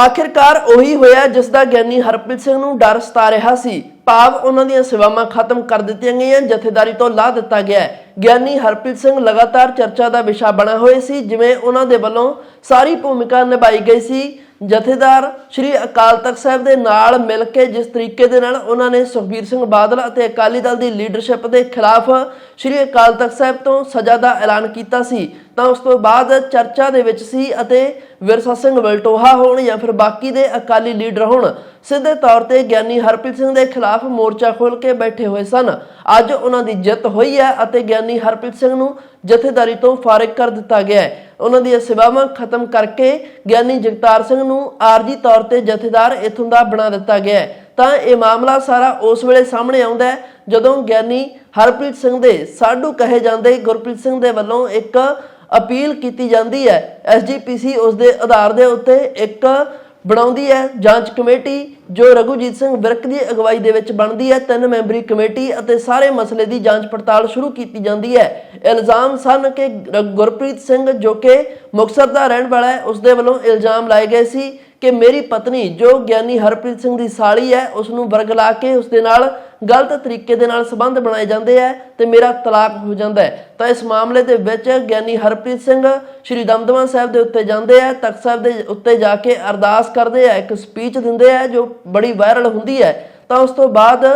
ਆਖਿਰਕਾਰ ਉਹੀ ਹੋਇਆ ਜਿਸ ਦਾ ਗਿਆਨੀ ਹਰਪ੍ਰੀਤ ਸਿੰਘ ਨੂੰ ਡਰ ਸਤਾ ਰਿਹਾ ਸੀ। ਭਾਵ ਉਹਨਾਂ ਦੀਆਂ ਸੇਵਾਵਾਂ ਖਤਮ ਕਰ ਦਿੱਤੀਆਂ ਗਈਆਂ, ਜਥੇਦਾਰੀ ਤੋਂ ਲਾ ਦਿੱਤਾ ਗਿਆ। ਗਿਆਨੀ ਹਰਪ੍ਰੀਤ ਸਿੰਘ ਲਗਾਤਾਰ ਚਰਚਾ ਦਾ ਵਿਸ਼ਾ ਬਣਾ ਹੋਏ ਸੀ, ਜਿਵੇਂ ਉਹਨਾਂ ਦੇ ਵੱਲੋਂ ਸਾਰੀ ਭੂਮਿਕਾ ਨਿਭਾਈ ਗਈ ਸੀ। ਜਥੇਦਾਰ ਸ੍ਰੀ ਅਕਾਲ ਤਖਤ ਸਾਹਿਬ ਦੇ ਨਾਲ ਮਿਲ ਕੇ ਜਿਸ ਤਰੀਕੇ ਦੇ ਨਾਲ ਉਹਨਾਂ ਨੇ ਸੁਖਬੀਰ ਸਿੰਘ ਬਾਦਲ ਅਤੇ ਅਕਾਲੀ ਦਲ ਦੀ ਲੀਡਰਸ਼ਿਪ ਦੇ ਖਿਲਾਫ ਸ੍ਰੀ ਅਕਾਲ ਤਖਤ ਸਾਹਿਬ ਤੋਂ ਸਜ਼ਾ ਦਾ ਐਲਾਨ ਕੀਤਾ ਸੀ, ਤਾਂ ਉਸ ਤੋਂ ਬਾਅਦ ਚਰਚਾ ਦੇ ਵਿੱਚ ਸੀ ਅਤੇ ਵਿਰਸਾ ਸਿੰਘ ਵਲਟੋਹਾ ਹੋਣ ਜਾਂ ਫਿਰ ਬਾਕੀ ਦੇ ਅਕਾਲੀ ਲੀਡਰ ਹੋਣ, ਸਿੱਧੇ ਤੌਰ ਤੇ ਗਿਆਨੀ ਹਰਪ੍ਰੀਤ ਸਿੰਘ ਦੇ ਖਿਲਾਫ ਮੋਰਚਾ ਖੋਲ ਕੇ ਬੈਠੇ ਹੋਏ ਸਨ। ਅੱਜ ਉਹਨਾਂ ਦੀ ਜਿੱਤ ਹੋਈ ਹੈ ਅਤੇ ਗਿਆਨੀ ਹਰਪ੍ਰੀਤ ਸਿੰਘ ਨੂੰ ਜਥੇਦਾਰੀ ਤੋਂ ਫਾਰਗ ਕਰ ਦਿੱਤਾ ਗਿਆ ਹੈ। ਉਹਨਾਂ ਦੀਆਂ ਸੇਵਾਵਾਂ ਖਤਮ ਕਰਕੇ ਗਿਆਨੀ ਜਗਤਾਰ ਸਿੰਘ ਨੂੰ ਆਰਜੀ ਤੌਰ ਤੇ ਜਥੇਦਾਰ ਇਥੋਂ ਦਾ ਬਣਾ ਦਿੱਤਾ ਗਿਆ ਹੈ। ਤਾਂ ਇਹ ਮਾਮਲਾ ਸਾਰਾ ਉਸ ਵੇਲੇ ਸਾਹਮਣੇ ਆਉਂਦਾ ਹੈ, ਜਦੋਂ ਗਿਆਨੀ ਹਰਪ੍ਰੀਤ ਸਿੰਘ ਦੇ ਸਾਡੂ ਕਹੇ ਜਾਂਦੇ ਗੁਰਪ੍ਰੀਤ ਸਿੰਘ ਦੇ ਵੱਲੋਂ ਇੱਕ ਅਪੀਲ ਕੀਤੀ ਜਾਂਦੀ ਹੈ। ਐਸਜੀਪੀਸੀ ਉਸ ਦੇ ਆਧਾਰ ਦੇ ਉੱਤੇ ਇੱਕ ਬਣਾਉਂਦੀ ਹੈ, ਜਾਂਚ ਕਮੇਟੀ ਜੋ ਰਘੁਜੀਤ ਸਿੰਘ ਵਿਰਕ ਦੀ ਅਗਵਾਈ ਦੇ ਵਿੱਚ ਬਣਦੀ ਹੈ, ਤਿੰਨ ਮੈਂਬਰੀ ਕਮੇਟੀ ਅਤੇ ਸਾਰੇ ਮਸਲੇ ਦੀ ਜਾਂਚ ਪੜਤਾਲ ਸ਼ੁਰੂ ਕੀਤੀ ਜਾਂਦੀ ਹੈ। ਇਲਜ਼ਾਮ ਸਨ ਕਿ ਗੁਰਪ੍ਰੀਤ ਸਿੰਘ ਜੋ ਕਿ ਮੁਕਤਸਰ ਦਾ ਰਹਿਣ ਵਾਲਾ ਹੈ ਉਸ ਦੇ ਵੱਲੋਂ ਇਲਜ਼ਾਮ ਲਾਏ ਗਏ ਸੀ ਕਿ ਮੇਰੀ ਪਤਨੀ, ਜੋ ਗਿਆਨੀ ਹਰਪ੍ਰੀਤ ਸਿੰਘ ਦੀ ਸਾਲੀ ਹੈ ਉਸ ਨੂੰ ਵਰਗਲਾ ਕੇ ਉਸ ਦੇ ਨਾਲ ਗਲਤ ਤਰੀਕੇ ਦੇ ਨਾਲ ਸੰਬੰਧ ਬਣਾਏ ਜਾਂਦੇ ਹੈ ਤੇ ਮੇਰਾ ਤਲਾਕ ਹੋ ਜਾਂਦਾ ਹੈ। ਤਾਂ ਇਸ ਮਾਮਲੇ ਦੇ ਵਿੱਚ ਗਿਆਨੀ ਹਰਪ੍ਰੀਤ ਸਿੰਘ ਸ਼੍ਰੀ ਦਮਦਮਾ ਸਾਹਿਬ ਦੇ ਉੱਤੇ ਜਾਂਦੇ ਆ, ਤਖਤ ਸਾਹਿਬ ਦੇ ਉੱਤੇ ਜਾ ਕੇ ਅਰਦਾਸ ਕਰਦੇ ਆ, ਇੱਕ ਸਪੀਚ ਦਿੰਦੇ ਆ, ਜੋ ਬੜੀ ਵਾਇਰਲ ਹੁੰਦੀ ਹੈ। ਤਾਂ ਉਸ ਤੋਂ ਬਾਅਦ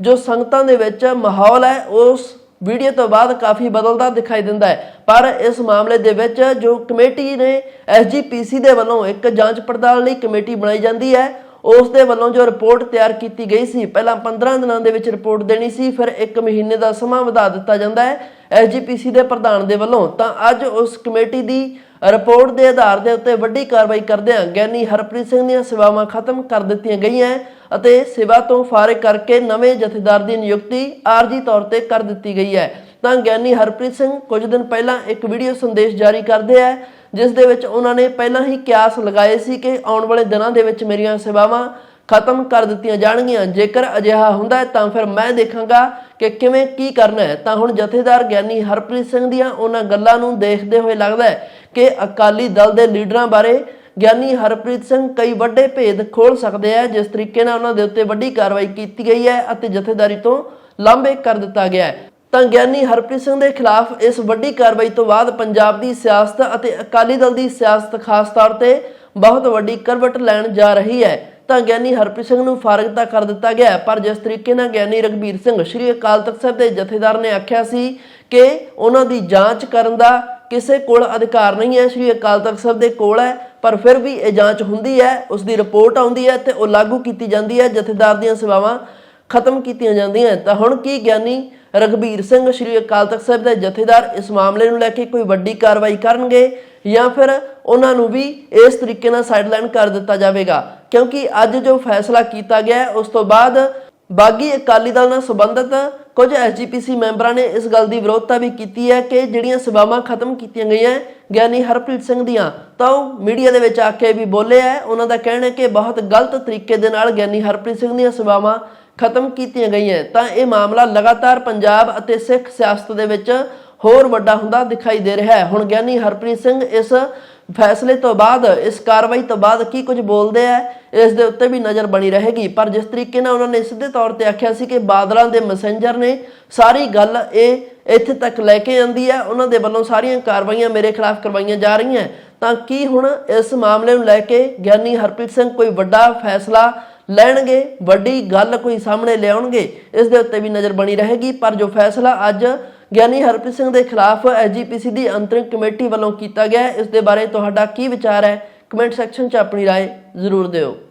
ਜੋ ਸੰਗਤਾਂ ਦੇ ਵਿੱਚ ਮਾਹੌਲ ਹੈ, ਉਸ ਵੀਡੀਓ ਤੋਂ ਬਾਅਦ ਕਾਫੀ ਬਦਲਦਾ ਦਿਖਾਈ ਦਿੰਦਾ ਹੈ। ਪਰ ਇਸ ਮਾਮਲੇ ਦੇ ਵਿੱਚ ਜੋ ਕਮੇਟੀ ਨੇ ਐਸਜੀਪੀਸੀ ਦੇ ਵੱਲੋਂ ਇੱਕ ਜਾਂਚ ਪੜਤਾਲ ਲਈ ਕਮੇਟੀ ਬਣਾਈ ਜਾਂਦੀ ਹੈ ਉਸ ਦੇ ਵੱਲੋਂ ਜੋ ਰਿਪੋਰਟ ਤਿਆਰ ਕੀਤੀ ਗਈ ਸੀ, ਪਹਿਲਾਂ 15 ਦਿਨਾਂ ਦੇ ਵਿੱਚ ਰਿਪੋਰਟ ਦੇਣੀ ਸੀ, ਫਿਰ 1 ਮਹੀਨੇ ਦਾ ਸਮਾਂ ਵਧਾ ਦਿੱਤਾ ਜਾਂਦਾ ਹੈ। ਐਸਜੀਪੀਸੀ ਦੇ ਪ੍ਰਧਾਨ ਦੇ ਵੱਲੋਂ ਤਾਂ ਅੱਜ ਉਸ ਕਮੇਟੀ ਦੀ ਰਿਪੋਰਟ ਦੇ ਆਧਾਰ ਦੇ ਉੱਤੇ ਵੱਡੀ ਕਾਰਵਾਈ ਕਰਦਿਆਂ ਗਿਆਨੀ ਹਰਪ੍ਰੀਤ ਸਿੰਘ ਦੀਆਂ ਸੇਵਾਵਾਂ ਖਤਮ ਕਰ ਦਿੱਤੀਆਂ ਗਈਆਂ ਹੈ ਅਤੇ ਸੇਵਾ ਤੋਂ ਫਾਰਗ ਕਰਕੇ ਨਵੇਂ ਜਥੇਦਾਰ ਦੀ ਨਿਯੁਕਤੀ ਆਰਜੀ ਤੌਰ ਤੇ ਕਰ ਦਿੱਤੀ ਗਈ ਹੈ। ਤਾਂ ਗਿਆਨੀ ਹਰਪ੍ਰੀਤ ਸਿੰਘ ਕੁਝ ਦਿਨ ਪਹਿਲਾਂ ਇੱਕ ਵੀਡੀਓ ਸੰਦੇਸ਼ ਜਾਰੀ ਕਰਦੇ ਆ, ਜਿਸ ਦੇ ਵਿੱਚ ਉਹਨਾਂ ਨੇ ਪਹਿਲਾਂ ਹੀ ਕਿਆਸ ਲਗਾਏ ਸੀ ਕਿ ਆਉਣ ਵਾਲੇ ਦਿਨਾਂ ਦੇ ਵਿੱਚ ਮੇਰੀਆਂ ਸੇਵਾਵਾਂ ਖਤਮ ਕਰ ਦਿੱਤੀਆਂ ਜਾਣਗੀਆਂ। ਜੇਕਰ ਅਜਿਹਾ ਹੁੰਦਾ ਹੈ ਤਾਂ ਫਿਰ ਮੈਂ ਦੇਖਾਂਗਾ ਕਿ ਕਿਵੇਂ ਕੀ ਕਰਨਾ ਹੈ। ਤਾਂ ਹੁਣ ਜਥੇਦਾਰ ਗਿਆਨੀ ਹਰਪ੍ਰੀਤ ਸਿੰਘ ਦੀਆਂ ਉਹਨਾਂ ਗੱਲਾਂ ਨੂੰ ਦੇਖਦੇ ਹੋਏ ਲੱਗਦਾ ਹੈ ਕਿ ਅਕਾਲੀ ਦਲ ਦੇ ਲੀਡਰਾਂ ਬਾਰੇ ਗਿਆਨੀ ਹਰਪ੍ਰੀਤ ਸਿੰਘ ਕਈ ਵੱਡੇ ਭੇਦ ਖੋਲ ਸਕਦੇ ਆ, ਜਿਸ ਤਰੀਕੇ ਨਾਲ ਉਹਨਾਂ ਦੇ ਉੱਤੇ ਵੱਡੀ ਕਾਰਵਾਈ ਕੀਤੀ ਗਈ ਹੈ ਅਤੇ ਜਥੇਦਾਰੀ ਤੋਂ ਲਾਂਭੇ ਕਰ ਦਿੱਤਾ ਗਿਆ ਹੈ। ਤਾਂ ਗਿਆਨੀ ਹਰਪ੍ਰੀਤ ਸਿੰਘ ਦੇ ਖਿਲਾਫ ਇਸ ਵੱਡੀ ਕਾਰਵਾਈ ਤੋਂ ਬਾਅਦ ਪੰਜਾਬ ਦੀ ਸਿਆਸਤ ਅਤੇ ਅਕਾਲੀ ਦਲ ਦੀ ਸਿਆਸਤ ਖਾਸ ਤੌਰ ਤੇ ਬਹੁਤ ਵੱਡੀ ਕਰਵਟ ਲੈਣ ਜਾ ਰਹੀ ਹੈ। ਤਾਂ ਗਿਆਨੀ ਹਰਪ੍ਰੀਤ ਸਿੰਘ ਨੂੰ ਫਾਰਗ ਤਾਂ ਕਰ ਦਿੱਤਾ ਗਿਆ ਪਰ ਜਿਸ ਤਰੀਕੇ ਨਾਲ ਗਿਆਨੀ ਰਗਬੀਰ ਸਿੰਘ ਸ਼੍ਰੀ ਅਕਾਲ ਤਖਤ ਸਾਹਿਬ ਦੇ ਜਥੇਦਾਰ ਨੇ ਆਖਿਆ ਸੀ ਕਿ ਉਹਨਾਂ ਦੀ ਜਾਂਚ ਕਰਨ ਦਾ ਕਿਸੇ ਕੋਲ ਅਧਿਕਾਰ ਨਹੀਂ ਹੈ, ਸ਼੍ਰੀ ਅਕਾਲ ਤਖਤ ਸਾਹਿਬ ਦੇ ਕੋਲ ਹੈ, ਪਰ ਫਿਰ ਵੀ ਇਹ ਜਾਂਚ ਹੁੰਦੀ ਹੈ, ਉਸ ਦੀ ਰਿਪੋਰਟ ਆਉਂਦੀ ਹੈ ਤੇ ਉਹ ਲਾਗੂ ਕੀਤੀ ਜਾਂਦੀ ਹੈ। ਜਥੇਦਾਰ ਦੀਆਂ ਸੇਵਾਵਾਂ ਖਤਮ ਕੀਤੀਆਂ ਜਾਂਦੀਆਂ ਤਾਂ ਹੁਣ ਕੀ ਗਿਆਨੀ ਰਗਬੀਰ ਸਿੰਘ ਸ਼੍ਰੀ ਅਕਾਲ ਤਖਤ ਸਾਹਿਬ ਦੇ ਜਥੇਦਾਰ ਇਸ ਮਾਮਲੇ ਨੂੰ ਲੈ ਕੇ ਕੋਈ ਵੱਡੀ ਕਾਰਵਾਈ ਕਰਨਗੇ ਜਾਂ ਫਿਰ ਉਹਨਾਂ ਨੂੰ ਵੀ ਇਸ ਤਰੀਕੇ ਨਾਲ ਸਾਈਡਲਾਈਨ ਕਰ ਦਿੱਤਾ ਜਾਵੇਗਾ? ਕਿਉਂਕਿ ਅੱਜ ਜੋ ਫੈਸਲਾ ਕੀਤਾ ਗਿਆ ਉਸ ਤੋਂ ਬਾਅਦ ਬਾਗੀ ਅਕਾਲੀ ਦਲ ਨਾਲ ਸੰਬੰਧਿਤ ਕੁਝ ਐਸਜੀਪੀਸੀ ਮੈਂਬਰਾਂ ਨੇ ਇਸ ਗੱਲ ਦੀ ਵਿਰੋਧਤਾ ਵੀ ਕੀਤੀ ਹੈ ਕਿ ਜਿਹੜੀਆਂ ਸੇਵਾਵਾਂ ਖਤਮ ਕੀਤੀਆਂ ਗਈਆਂ ਗਿਆਨੀ ਹਰਪ੍ਰੀਤ ਸਿੰਘ ਦੀਆਂ, ਤਾਂ ਉਹ ਮੀਡੀਆ ਦੇ ਵਿੱਚ ਆ ਕੇ ਵੀ ਬੋਲੇ ਹੈ। ਉਹਨਾਂ ਦਾ ਕਹਿਣਾ ਹੈ ਕਿ ਬਹੁਤ ਗਲਤ ਤਰੀਕੇ ਦੇ ਨਾਲ ਗਿਆਨੀ ਹਰਪ੍ਰੀਤ ਸਿੰਘ ਦੀਆਂ ਸੇਵਾਵਾਂ ਖਤਮ ਕੀਤੀਆਂ ਗਈਆਂ। ਤਾਂ ਇਹ ਮਾਮਲਾ ਲਗਾਤਾਰ ਪੰਜਾਬ ਅਤੇ ਸਿੱਖ ਸਿਆਸਤ ਦੇ ਵਿੱਚ ਹੋਰ ਵੱਡਾ ਹੁੰਦਾ ਦਿਖਾਈ ਦੇ ਰਿਹਾ ਹੈ। ਹੁਣ ਗਿਆਨੀ ਹਰਪ੍ਰੀਤ ਸਿੰਘ ਇਸ ਫੈਸਲੇ ਤੋਂ ਬਾਅਦ, ਇਸ ਕਾਰਵਾਈ ਤੋਂ ਬਾਅਦ ਕੀ ਕੁਝ ਬੋਲਦੇ ਆ, ਇਸ ਦੇ ਉੱਤੇ ਵੀ ਨਜ਼ਰ ਬਣੀ ਰਹੇਗੀ। ਪਰ ਜਿਸ ਤਰੀਕੇ ਨਾਲ ਉਹਨਾਂ ਨੇ ਸਿੱਧੇ ਤੌਰ ਤੇ ਆਖਿਆ ਸੀ ਕਿ ਬਾਦਲਾਂ ਦੇ ਮੈਸੇਂਜਰ ਨੇ ਸਾਰੀ ਗੱਲ ਇਹ ਇੱਥੇ ਤੱਕ ਲੈ ਕੇ ਆਂਦੀ ਹੈ, ਉਹਨਾਂ ਦੇ ਵੱਲੋਂ ਸਾਰੀਆਂ ਕਾਰਵਾਈਆਂ ਮੇਰੇ ਖਿਲਾਫ ਕਰਵਾਈਆਂ ਜਾ ਰਹੀਆਂ। ਤਾਂ ਕੀ ਹੁਣ ਇਸ ਮਾਮਲੇ ਨੂੰ ਲੈ ਕੇ ਗਿਆਨੀ ਹਰਪ੍ਰੀਤ ਸਿੰਘ ਕੋਈ ਵੱਡਾ ਫੈਸਲਾ ਲੈਣਗੇ ਵੱਡੀ ਗੱਲ ਕੋਈ ਸਾਹਮਣੇ ਲਿਆਉਣਗੇ ਇਸ ਦੇ ਉੱਤੇ ਵੀ ਨਜ਼ਰ ਬਣੀ ਰਹੇਗੀ ਪਰ ਜੋ ਫੈਸਲਾ ਅੱਜ ਗਿਆਨੀ ਹਰਪ੍ਰੀਤ ਸਿੰਘ ਦੇ ਖਿਲਾਫ ਐਜੀਪੀਸੀ ਦੀ ਅੰਤਰਿਮ ਕਮੇਟੀ ਵੱਲੋਂ ਕੀਤਾ ਗਿਆ ਹੈ, ਇਸ ਦੇ ਬਾਰੇ ਤੁਹਾਡਾ ਕੀ ਵਿਚਾਰ ਹੈ ਕਮੈਂਟ ਸੈਕਸ਼ਨ 'ਚ ਆਪਣੀ رائے ਜ਼ਰੂਰ ਦਿਓ